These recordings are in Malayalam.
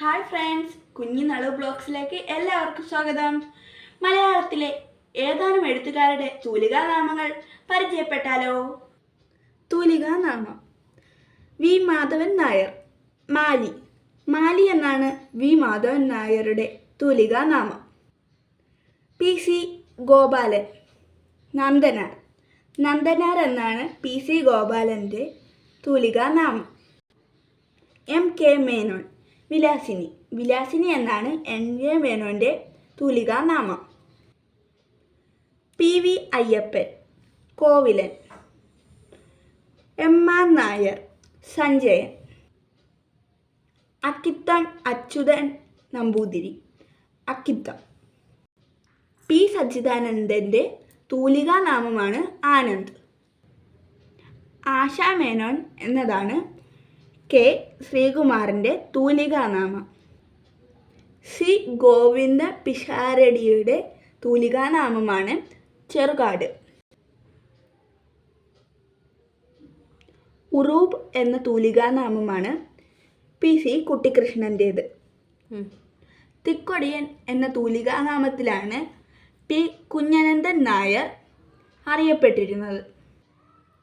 ഹായ് ഫ്രണ്ട്സ് കുഞ്ഞു നളു ബ്ലോഗ്സിലേക്ക് എല്ലാവർക്കും സ്വാഗതം. മലയാളത്തിലെ ഏതാനും എഴുത്തുകാരുടെ തൂലികാനാമങ്ങൾ പരിചയപ്പെട്ടാലോ? തൂലികാ നാമം. വി മാധവൻ നായർ മാലി. മാലി എന്നാണ് വി മാധവൻ നായരുടെ തൂലികാനാമം പി സി ഗോപാലൻ നന്ദനാർ. നന്ദനാർ എന്നാണ് പി സി ഗോപാലന്റെ തൂലികാനാമം എം കെ മേനോൻ വിലാസിനി. വിലാസിനി എന്നാണ് എൻ കെ മേനോന്റെ തൂലികാനാമം P. V. Ayyappan Kovilan. M R Nair Sanjayan. Akkitham Achuthan Namboothiri. Akkitham. P. സച്ചിദാനന്ദന്റെ തൂലികാനാമമാണ് ആനന്ദ്. ആശാ മേനോൻ എന്നതാണ് കെ ശ്രീകുമാറിന്റെ തൂലികാനാമം സി ഗോവിന്ദ പിഷാരടിയുടെ തൂലികാനാമമാണ് ചെറുകാട്. ഉറൂബ് എന്ന തൂലികാനാമമാണ് പി സി കുട്ടിക്കൃഷ്ണന്റേത് തിക്കൊടിയൻ എന്ന തൂലികാനാമത്തിലാണ് പി കുഞ്ഞനന്ദൻ നായർ അറിയപ്പെട്ടിരുന്നത്.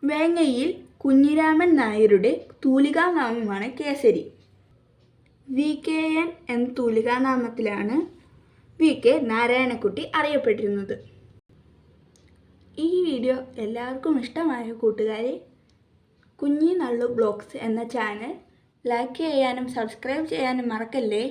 വേങ്ങയിൽ കുഞ്ഞിരാമൻ നായരുടെ തൂലികാനാമമാണ് കേസരി. വി കെ എൻ എന്ന തൂലികാനാമത്തിലാണ് വി കെ നാരായണക്കുട്ടി അറിയപ്പെട്ടിരുന്നത്. ഈ വീഡിയോ എല്ലാവർക്കും ഇഷ്ടമായ കൂട്ടുകാരെ കുഞ്ഞി നള്ളു ബ്ലോഗ്സ് എന്ന ചാനൽ ലൈക്ക് ചെയ്യാനും സബ്സ്ക്രൈബ് ചെയ്യാനും മറക്കല്ലേ?